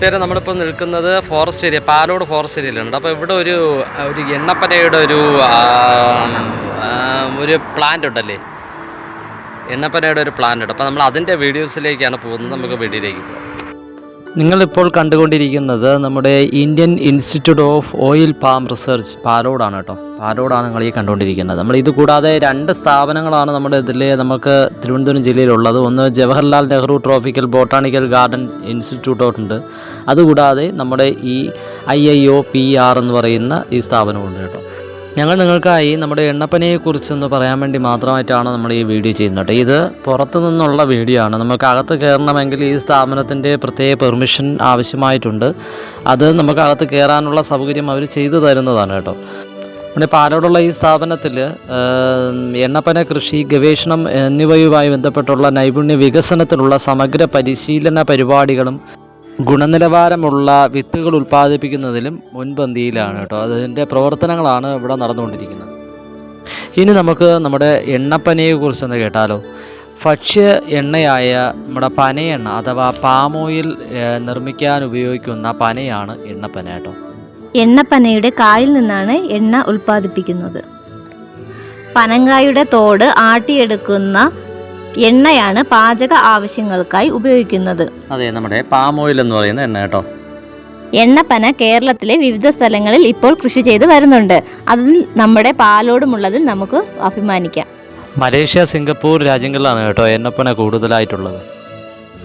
കൂട്ടുകാരെ നമ്മളിപ്പോൾ നിൽക്കുന്നത് ഫോറസ്റ്റ് ഏരിയ പാലോട് ഫോറസ്റ്റ് ഏരിയയിലുണ്ട് അപ്പോൾ ഇവിടെ ഒരു ഒരു എണ്ണപ്പനയുടെ ഒരു ഒരു പ്ലാന്റ് ഉണ്ടല്ലേ? എണ്ണപ്പനയുടെ ഒരു പ്ലാന്റ് ഉണ്ട്. അപ്പോൾ നമ്മൾ അതിന്റെ വീഡിയോസിലേക്കാണ് പോകുന്നത്. നമുക്ക് വീഡിയോയിലേക്ക് പോകാം. നിങ്ങളിപ്പോൾ കണ്ടുകൊണ്ടിരിക്കുന്നത് നമ്മുടെ Indian Institute of Oil Palm Research പാലോഡാണ് കേട്ടോ. പാലോഡാണ് നിങ്ങൾ ഈ കണ്ടുകൊണ്ടിരിക്കുന്നത്. നമ്മൾ ഇത് കൂടാതെ രണ്ട് സ്ഥാപനങ്ങളാണ് നമ്മുടെ ഇതിൽ നമുക്ക് തിരുവനന്തപുരം ജില്ലയിലുള്ളത്. ഒന്ന് Jawaharlal Nehru Tropical Botanical Garden Institute ഉണ്ട്. അതുകൂടാതെ നമ്മുടെ ഈ I I O P R എന്ന് പറയുന്ന ഈ സ്ഥാപനമുണ്ട് കേട്ടോ. ഞങ്ങൾ നിങ്ങൾക്കായി നമ്മുടെ എണ്ണപ്പനയെക്കുറിച്ചൊന്ന് പറയാൻ വേണ്ടി മാത്രമായിട്ടാണ് നമ്മൾ ഈ വീഡിയോ ചെയ്യുന്നത് ഇത് പുറത്തു നിന്നുള്ള വീഡിയോ ആണ്. നമുക്ക് അകത്ത് കയറണമെങ്കിൽ ഈ സ്ഥാപനത്തിന്റെ പ്രത്യേക പെർമിഷൻ ആവശ്യമായിട്ടുണ്ട്. അത് നമുക്ക് അകത്ത് കയറാനുള്ള സൗകര്യം അവർ ചെയ്തു തരുന്നതാണ് കേട്ടോ. നമ്മുടെ പാലോടുള്ള ഈ സ്ഥാപനത്തിൽ എണ്ണപ്പന കൃഷി ഗവേഷണം എന്നിവയുമായി ബന്ധപ്പെട്ടുള്ള നൈപുണ്യ വികസനത്തിനുള്ള സമഗ്ര പരിശീലന പരിപാടികളും ഗുണനിലവാരമുള്ള വിത്തുകൾ ഉൽപ്പാദിപ്പിക്കുന്നതിലും മുൻപന്തിയിലാണ് കേട്ടോ. അതിന്റെ പ്രവർത്തനങ്ങളാണ് ഇവിടെ നടന്നുകൊണ്ടിരിക്കുന്നത്. ഇനി നമുക്ക് നമ്മുടെ എണ്ണപ്പനയെ കുറിച്ചൊന്ന് കേട്ടാലോ. ഭക്ഷ്യ എണ്ണയായ നമ്മുടെ പനയെണ്ണ അഥവാ പാം ഓയിൽ നിർമ്മിക്കാൻ ഉപയോഗിക്കുന്ന പനയാണ് എണ്ണപ്പന കേട്ടോ. എണ്ണപ്പനയുടെ കായിൽ നിന്നാണ് എണ്ണ ഉൽപ്പാദിപ്പിക്കുന്നത്. പനങ്കായുടെ തോട് ആട്ടിയെടുക്കുന്ന എണ്ണയാണ് പാചക ആവശ്യങ്ങൾക്കായി ഉപയോഗിക്കുന്നത്. അതെ നമ്മുടെ പാം ഓയിൽ എന്ന് പറയുന്ന എണ്ണ കേട്ടോ. എണ്ണപ്പന കേരളത്തിലെ വിവിധ സ്ഥലങ്ങളിൽ ഇപ്പോൾ കൃഷി ചെയ്ത് വരുന്നുണ്ട്. അതിൽ നമ്മുടെ പാലോടുമുള്ളതിൽ നമുക്ക് അഭിമാനിക്കാം. മലേഷ്യ സിംഗപ്പൂർ രാജ്യങ്ങളിലാണ് കേട്ടോ എണ്ണപ്പന കൂടുതലായിട്ടുള്ളത്.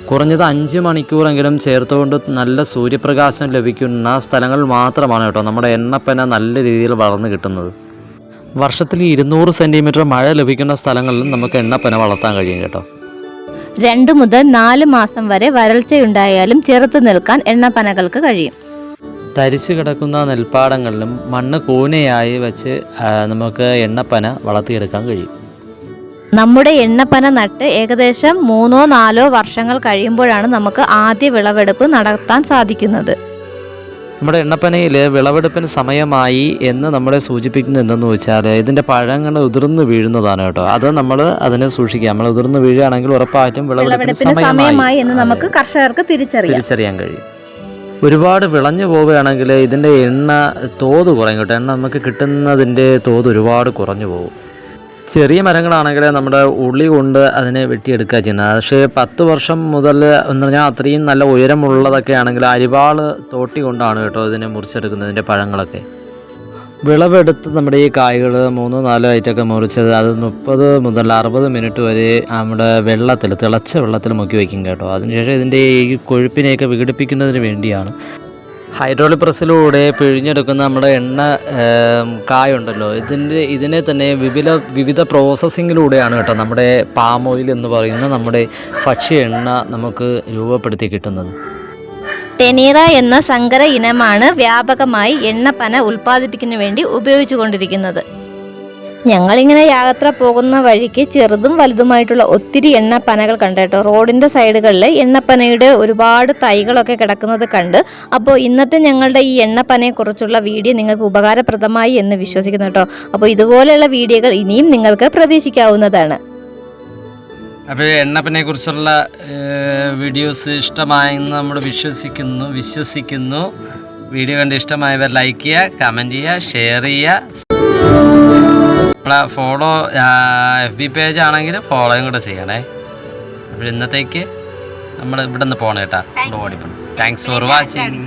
കുറഞ്ഞത് അഞ്ച് മണിക്കൂറെങ്കിലും ചേർത്തുകൊണ്ട് നല്ല സൂര്യപ്രകാശം ലഭിക്കുന്ന സ്ഥലങ്ങളിൽ മാത്രമാണ് കേട്ടോ നമ്മുടെ എണ്ണപ്പന നല്ല രീതിയിൽ വളർന്നു കിട്ടുന്നത്. വർഷത്തിൽ ഇരുന്നൂറ് സെന്റിമീറ്റർ മഴ ലഭിക്കുന്ന സ്ഥലങ്ങളിലും നമുക്ക് എണ്ണപ്പന വളർത്താൻ കഴിയും കേട്ടോ. രണ്ടു മുതൽ നാല് മാസം വരെ വരൾച്ചയുണ്ടായാലും ചെറുത്തു നിൽക്കാൻ എണ്ണപ്പനകൾക്ക് കഴിയും. തരിച്ചു കിടക്കുന്ന നെൽപ്പാടങ്ങളിലും മണ്ണ് കൂനയായി വെച്ച് നമുക്ക് എണ്ണപ്പന വളർത്തിയെടുക്കാൻ കഴിയും. നമ്മുടെ എണ്ണപ്പന നട്ട് ഏകദേശം മൂന്നോ നാലോ വർഷങ്ങൾ കഴിയുമ്പോഴാണ് നമുക്ക് ആദ്യ വിളവെടുപ്പ് നടത്താൻ സാധിക്കുന്നത്. നമ്മുടെ എണ്ണപ്പനയിൽ വിളവെടുപ്പിന് സമയമായി എന്ന് നമ്മളെ സൂചിപ്പിക്കുന്നത് എന്തെന്ന് വെച്ചാൽ ഇതിന്റെ പഴങ്ങൾ ഉതിർന്ന് വീഴുന്നതാണ് കേട്ടോ. അത് നമ്മൾ അതിനെ സൂക്ഷിക്കുക. നമ്മൾ ഉതിർന്ന് വീഴുകയാണെങ്കിൽ ഉറപ്പായിട്ടും വിളവെടുപ്പിന് സമയമായി. എന്ന് നമുക്ക് കർഷകർക്ക് തിരിച്ചറിയാം. തിരിച്ചറിയാൻ കഴിയും. ഒരുപാട് വിളഞ്ഞു പോവുകയാണെങ്കിൽ ഇതിന്റെ എണ്ണ തോത് കുറയും കേട്ടോ. എണ്ണ നമുക്ക് കിട്ടുന്നതിന്റെ തോത് ഒരുപാട് കുറഞ്ഞു പോകും. ചെറിയ മരങ്ങളാണെങ്കിൽ നമ്മുടെ ഉള്ളി കൊണ്ട് അതിനെ വെട്ടിയെടുക്കുക ചെയ്യുന്നത്. പക്ഷേ പത്ത് വർഷം മുതൽ എന്ന് പറഞ്ഞാൽ അത്രയും നല്ല ഉയരമുള്ളതൊക്കെ ആണെങ്കിൽ അരിവാൾ തോട്ടി കൊണ്ടാണ് കേട്ടോ അതിനെ മുറിച്ചെടുക്കുന്നത് അതിന്റെ പഴങ്ങളൊക്കെ. വിളവെടുത്ത് നമ്മുടെ ഈ കായ്കൾ മൂന്ന് നാലോ ആയിട്ടൊക്കെ മുറിച്ചത് അത് മുപ്പത് മുതൽ അറുപത് മിനിറ്റ് വരെ നമ്മുടെ വെള്ളത്തിൽ തിളച്ച വെള്ളത്തിൽ മുക്കി വയ്ക്കും കേട്ടോ. അതിനുശേഷം ഇതിന്റെ ഈ കൊഴുപ്പിനെയൊക്കെ വിഘടിപ്പിക്കുന്നതിന് വേണ്ടിയാണ് ഹൈഡ്രോളിക് പ്രസ്സിലൂടെ പിഴിഞ്ഞെടുക്കുന്ന നമ്മുടെ എണ്ണ കായ കായുണ്ടല്ലോ. ഇതിന്റെ ഇതിനെ തന്നെ വിവിധ വിവിധ പ്രോസസ്സിങ്ങിലൂടെയാണ് കേട്ടോ നമ്മുടെ പാം ഓയിൽ എന്ന് പറയുന്ന നമ്മുടെ ഭക്ഷ്യ എണ്ണ നമുക്ക് രൂപപ്പെടുത്തി കിട്ടുന്നത്. ടെനീറ എന്ന സങ്കര ഇനമാണ് വ്യാപകമായി എണ്ണപ്പന ഉൽപ്പാദിപ്പിക്കുന്നതിന് വേണ്ടി ഉപയോഗിച്ചുകൊണ്ടിരിക്കുന്നത്. ഞങ്ങളിങ്ങനെ യാത്ര പോകുന്ന വഴിക്ക് ചെറുതും വലുതുമായിട്ടുള്ള ഒത്തിരി എണ്ണപ്പനകൾ കണ്ടേട്ടോ റോഡിന്റെ സൈഡുകളിൽ എണ്ണപ്പനയുടെ ഒരുപാട് തൈകളൊക്കെ കിടക്കുന്നത് കണ്ട്. അപ്പോൾ ഇന്നത്തെ ഞങ്ങളുടെ ഈ എണ്ണപ്പനയെക്കുറിച്ചുള്ള വീഡിയോ നിങ്ങൾക്ക് ഉപകാരപ്രദമായി എന്ന് വിശ്വസിക്കുന്നു കേട്ടോ. അപ്പോൾ ഇതുപോലെയുള്ള വീഡിയോകൾ ഇനിയും നിങ്ങൾക്ക് പ്രതീക്ഷിക്കാവുന്നതാണ്. അപ്പോൾ എണ്ണപ്പനെ കുറിച്ചുള്ള വീഡിയോസ് ഇഷ്ടമായെന്ന് നമ്മൾ വിശ്വസിക്കുന്നു വിശ്വസിക്കുന്നു. വീഡിയോ കണ്ട് ഇഷ്ടമായവർ ലൈക്ക് ചെയ്യുക കമന്റ് ചെയ്യുക ഷെയർ ചെയ്യുക നമ്മളെ ഫോളോ എഫ് ബി പേജ് ആണെങ്കിൽ ഫോളോയും കൂടെ ചെയ്യണേ. അപ്പോൾ ഇന്നത്തേക്ക് നമ്മൾ ഇവിടെ നിന്ന് പോകണം കേട്ടാ പോകണം താങ്ക്സ് ഫോർ വാച്ചിങ്